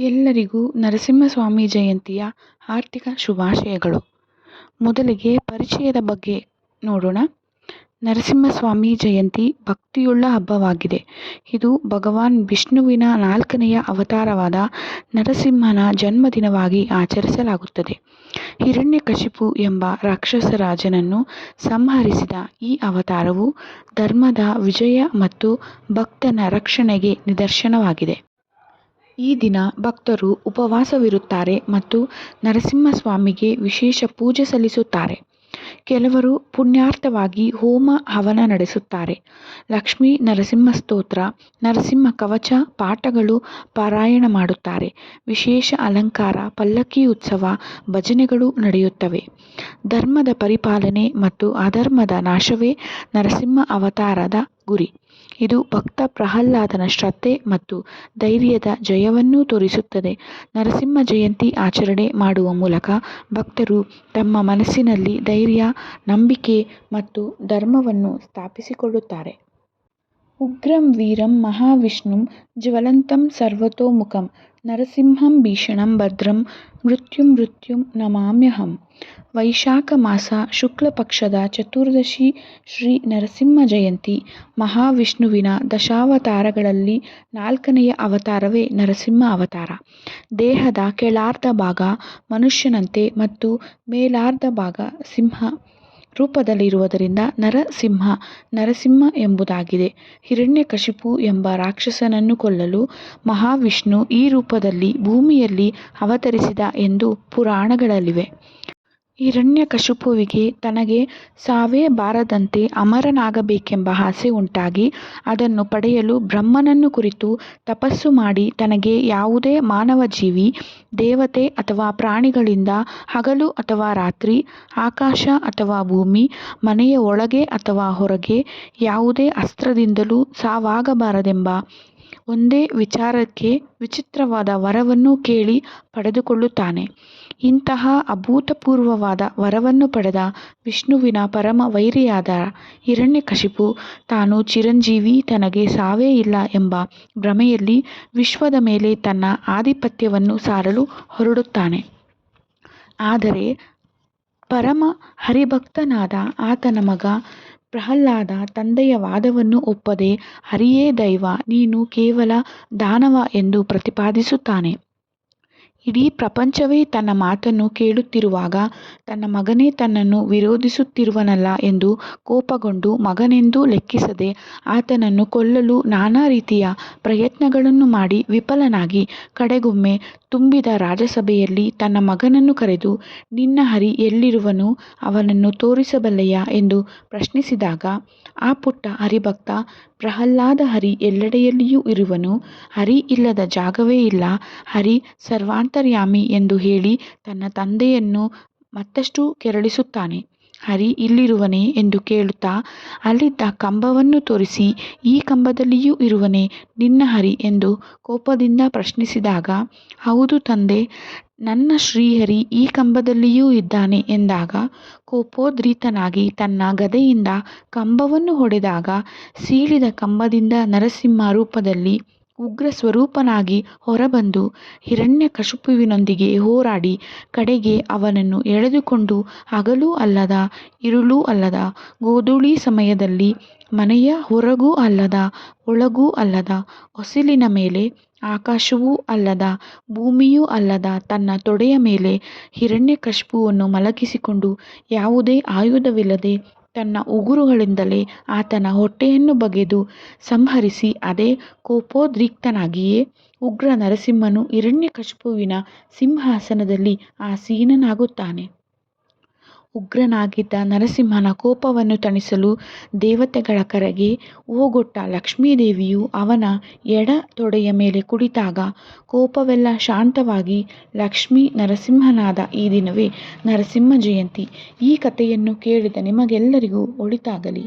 ಎಲ್ಲರಿಗೂ ನರಸಿಂಹಸ್ವಾಮಿ ಜಯಂತಿಯ ಹಾರ್ದಿಕ ಶುಭಾಶಯಗಳು. ಮೊದಲಿಗೆ ಪರಿಚಯದ ಬಗ್ಗೆ ನೋಡೋಣ. ನರಸಿಂಹಸ್ವಾಮಿ ಜಯಂತಿ ಭಕ್ತಿಯುಳ್ಳ ಹಬ್ಬವಾಗಿದೆ. ಇದು ಭಗವಾನ್ ವಿಷ್ಣುವಿನ ನಾಲ್ಕನೆಯ ಅವತಾರವಾದ ನರಸಿಂಹನ ಜನ್ಮದಿನವಾಗಿ ಆಚರಿಸಲಾಗುತ್ತದೆ. ಹಿರಣ್ಯಕಶಿಪು ಎಂಬ ರಾಕ್ಷಸ ರಾಜನನ್ನು ಸಂಹರಿಸಿದ ಈ ಅವತಾರವು ಧರ್ಮದ ವಿಜಯ ಮತ್ತು ಭಕ್ತನ ರಕ್ಷಣೆಗೆ ನಿದರ್ಶನವಾಗಿದೆ. ಈ ದಿನ ಭಕ್ತರು ಉಪವಾಸವಿರುತ್ತಾರೆ ಮತ್ತು ನರಸಿಂಹಸ್ವಾಮಿಗೆ ವಿಶೇಷ ಪೂಜೆ ಸಲ್ಲಿಸುತ್ತಾರೆ. ಕೆಲವರು ಪುಣ್ಯಾರ್ಥವಾಗಿ ಹೋಮ ಹವನ ನಡೆಸುತ್ತಾರೆ. ಲಕ್ಷ್ಮೀ ನರಸಿಂಹ ಸ್ತೋತ್ರ, ನರಸಿಂಹ ಕವಚ, ಪಾಠಗಳು ಪಾರಾಯಣ ಮಾಡುತ್ತಾರೆ. ವಿಶೇಷ ಅಲಂಕಾರ, ಪಲ್ಲಕ್ಕಿ ಉತ್ಸವ ಭಜನೆಗಳು ನಡೆಯುತ್ತವೆ. ಧರ್ಮದ ಪರಿಪಾಲನೆ ಮತ್ತು ಅಧರ್ಮದ ನಾಶವೇ ನರಸಿಂಹ ಅವತಾರದ ಗುರಿ. ಇದು ಭಕ್ತ ಪ್ರಹ್ಲಾದನ ಶ್ರದ್ಧೆ ಮತ್ತು ಧೈರ್ಯದ ಜಯವನ್ನೂ ತೋರಿಸುತ್ತದೆ. ನರಸಿಂಹ ಜಯಂತಿ ಆಚರಣೆ ಮಾಡುವ ಮೂಲಕ ಭಕ್ತರು ತಮ್ಮ ಮನಸ್ಸಿನಲ್ಲಿ ಧೈರ್ಯ, ನಂಬಿಕೆ ಮತ್ತು ಧರ್ಮವನ್ನು ಸ್ಥಾಪಿಸಿಕೊಳ್ಳುತ್ತಾರೆ. ಉಗ್ರಂ ವೀರಂ ಮಹಾವಿಷ್ಣುಂ ಜ್ವಲಂತಂ ಸರ್ವತೋಮುಖಂ ನರಸಿಂಹಂ ಭೀಷಣಂ ಭದ್ರಂ ಮೃತ್ಯುಂ ಮೃತ್ಯುಂ ನಮಾಮ್ಯಹಂ ವೈಶಾಖ ಮಾಸ ಶುಕ್ಲ ಪಕ್ಷದ ಚತುರ್ದಶಿ ಶ್ರೀ ನರಸಿಂಹ ಜಯಂತಿ ಮಹಾವಿಷ್ಣುವಿನ ದಶಾವತಾರಗಳಲ್ಲಿ ನಾಲ್ಕನೆಯ ಅವತಾರವೇ ನರಸಿಂಹ ಅವತಾರ। ದೇಹದ ಕೆಳಾರ್ಧ ಭಾಗ ಮನುಷ್ಯನಂತೆ ಮತ್ತು ಮೇಲಾರ್ಧ ಭಾಗ ಸಿಂಹ ರೂಪದಲ್ಲಿರುವುದರಿಂದ ನರಸಿಂಹ ನರಸಿಂಹ ಎಂಬುದಾಗಿದೆ. ಹಿರಣ್ಯಕಶಿಪು ಎಂಬ ರಾಕ್ಷಸನನ್ನು ಕೊಲ್ಲಲು ಮಹಾವಿಷ್ಣು ಈ ರೂಪದಲ್ಲಿ ಭೂಮಿಯಲ್ಲಿ ಅವತರಿಸಿದ ಎಂದು ಪುರಾಣಗಳಲ್ಲಿವೆ. ಹಿರಣ್ಯಕಶಿಪುವಿಗೆ ತನಗೆ ಸಾವೇ ಬಾರದಂತೆ ಅಮರನಾಗಬೇಕೆಂಬ ಆಸೆ ಉಂಟಾಗಿ ಅದನ್ನು ಪಡೆಯಲು ಬ್ರಹ್ಮನನ್ನು ಕುರಿತು ತಪಸ್ಸು ಮಾಡಿ ತನಗೆ ಯಾವುದೇ ಮಾನವ ಜೀವಿ, ದೇವತೆ ಅಥವಾ ಪ್ರಾಣಿಗಳಿಂದ ಹಗಲು ಅಥವಾ ರಾತ್ರಿ, ಆಕಾಶ ಅಥವಾ ಭೂಮಿ, ಮನೆಯ ಒಳಗೆ ಅಥವಾ ಹೊರಗೆ ಯಾವುದೇ ಅಸ್ತ್ರದಿಂದಲೂ ಸಾವಾಗಬಾರದೆಂಬ ಒಂದೇ ವಿಚಾರಕ್ಕೆ ವಿಚಿತ್ರವಾದ ವರವನ್ನು ಕೇಳಿ ಪಡೆದುಕೊಳ್ಳುತ್ತಾನೆ. ಇಂತಹ ಅಭೂತಪೂರ್ವವಾದ ವರವನ್ನು ಪಡೆದ ವಿಷ್ಣುವಿನ ಪರಮ ವೈರಿಯಾದ ಹಿರಣ್ಯಕಶಿಪು ತಾನು ಚಿರಂಜೀವಿ ತನಗೆ ಸಾವೇ ಇಲ್ಲ ಎಂಬ ಭ್ರಮೆಯಲ್ಲಿ ವಿಶ್ವದ ಮೇಲೆ ತನ್ನ ಆಧಿಪತ್ಯವನ್ನು ಸಾರಲು ಹೊರಡುತ್ತಾನೆ. ಆದರೆ ಪರಮ ಹರಿಭಕ್ತನಾದ ಆತನ ಮಗ ಪ್ರಹ್ಲಾದ ತಂದೆಯ ವಾದವನ್ನು ಒಪ್ಪದೆ, ಹರಿಯೇ ದೈವ, ನೀನು ಕೇವಲ ದಾನವ ಎಂದು ಪ್ರತಿಪಾದಿಸುತ್ತಾನೆ. ಇಡೀ ಪ್ರಪಂಚವೇ ತನ್ನ ಮಾತನ್ನು ಕೇಳುತ್ತಿರುವಾಗ ತನ್ನ ಮಗನೇ ತನ್ನನ್ನು ವಿರೋಧಿಸುತ್ತಿರುವನಲ್ಲ ಎಂದು ಕೋಪಗೊಂಡು ಮಗನೆಂದೂ ಲೆಕ್ಕಿಸದೆ ಆತನನ್ನು ಕೊಲ್ಲಲು ನಾನಾ ರೀತಿಯ ಪ್ರಯತ್ನಗಳನ್ನು ಮಾಡಿ ವಿಫಲನಾಗಿ ಕಡೆಗೊಮ್ಮೆ ತುಂಬಿದ ರಾಜಸಭೆಯಲ್ಲಿ ತನ್ನ ಮಗನನ್ನು ಕರೆದು, ನಿನ್ನ ಹರಿ ಎಲ್ಲಿರುವನು? ಅವನನ್ನು ತೋರಿಸಬಲ್ಲೆಯಾ? ಎಂದು ಪ್ರಶ್ನಿಸಿದಾಗ, ಆ ಪುಟ್ಟ ಹರಿಭಕ್ತ ಪ್ರಹ್ಲಾದ ಹರಿ ಎಲ್ಲೆಡೆಯಲ್ಲಿಯೂ ಇರುವನು. ಹರಿ ಇಲ್ಲದ ಜಾಗವೇ ಇಲ್ಲ. ಹರಿ ಸರ್ವಾಂತರ್ಯಾಮಿ ಎಂದು ಹೇಳಿ ತನ್ನ ತಂದೆಯನ್ನು ಮತ್ತಷ್ಟು ಕೆರಳಿಸುತ್ತಾನೆ. ಹರಿ ಇಲ್ಲಿರುವನೇ ಎಂದು ಕೇಳುತ್ತಾ, ಅಲ್ಲಿದ್ದ ಕಂಬವನ್ನು ತೋರಿಸಿ, ಈ ಕಂಬದಲ್ಲಿಯೂ ಇರುವನೇ ನಿನ್ನ ಹರಿ ಎಂದು ಕೋಪದಿಂದ ಪ್ರಶ್ನಿಸಿದಾಗ, ಹೌದು ತಂದೆ, ನನ್ನ ಶ್ರೀಹರಿ ಈ ಕಂಬದಲ್ಲಿಯೂ ಇದ್ದಾನೆ ಎಂದಾಗ, ಕೋಪೋದ್ರೀತನಾಗಿ ತನ್ನ ಗದೆಯಿಂದ ಕಂಬವನ್ನು ಹೊಡೆದಾಗ, ಸೀಳಿದ ಕಂಬದಿಂದ ನರಸಿಂಹ ರೂಪದಲ್ಲಿ ಉಗ್ರ ಸ್ವರೂಪನಾಗಿ ಹೊರಬಂದು ಹಿರಣ್ಯಕಶಿಪುವಿನೊಂದಿಗೆ ಹೋರಾಡಿ ಕಡೆಗೆ ಅವನನ್ನು ಎಳೆದುಕೊಂಡು ಹಗಲೂ ಅಲ್ಲದ, ಇರುಳೂ ಅಲ್ಲದ, ಗೋಧೂಳಿ ಸಮಯದಲ್ಲಿ ಮನೆಯ ಹೊರಗೂ ಅಲ್ಲದ, ಒಳಗೂ ಅಲ್ಲದ, ಹೊಸಿಲಿನ ಮೇಲೆ, ಆಕಾಶವೂ ಅಲ್ಲದ, ಭೂಮಿಯೂ ಅಲ್ಲದ ತನ್ನ ತೊಡೆಯ ಮೇಲೆ ಹಿರಣ್ಯಕಶಿಪುವನ್ನು ಮಲಗಿಸಿಕೊಂಡು ಯಾವುದೇ ಆಯುಧವಿಲ್ಲದೆ ತನ್ನ ಉಗುರುಗಳಿಂದಲೇ ಆತನ ಹೊಟ್ಟೆಯನ್ನು ಬಗೆದು ಸಂಹರಿಸಿ ಅದೇ ಕೋಪೋದ್ರಿಕ್ತನಾಗಿಯೇ ಉಗ್ರ ನರಸಿಂಹನು ಹಿರಣ್ಯಕಶಿಪುವಿನ ಸಿಂಹಾಸನದಲ್ಲಿ ಆಸೀನನಾಗುತ್ತಾನೆ. ಉಗ್ರನಾಗಿದ್ದ ನರಸಿಂಹನ ಕೋಪವನ್ನು ತಣಿಸಲು ದೇವತೆಗಳ ಕರೆಗೆ ಓಗೊಟ್ಟ ಲಕ್ಷ್ಮೀದೇವಿಯು ಅವನ ಎಡ ತೊಡೆಯ ಮೇಲೆ ಕುಳಿತಾಗ ಕೋಪವೆಲ್ಲ ಶಾಂತವಾಗಿ ಲಕ್ಷ್ಮೀ ನರಸಿಂಹನಾದ ಈ ದಿನವೇ ನರಸಿಂಹ ಜಯಂತಿ. ಈ ಕಥೆಯನ್ನು ಕೇಳಿದ ನಿಮಗೆಲ್ಲರಿಗೂ ಒಳಿತಾಗಲಿ.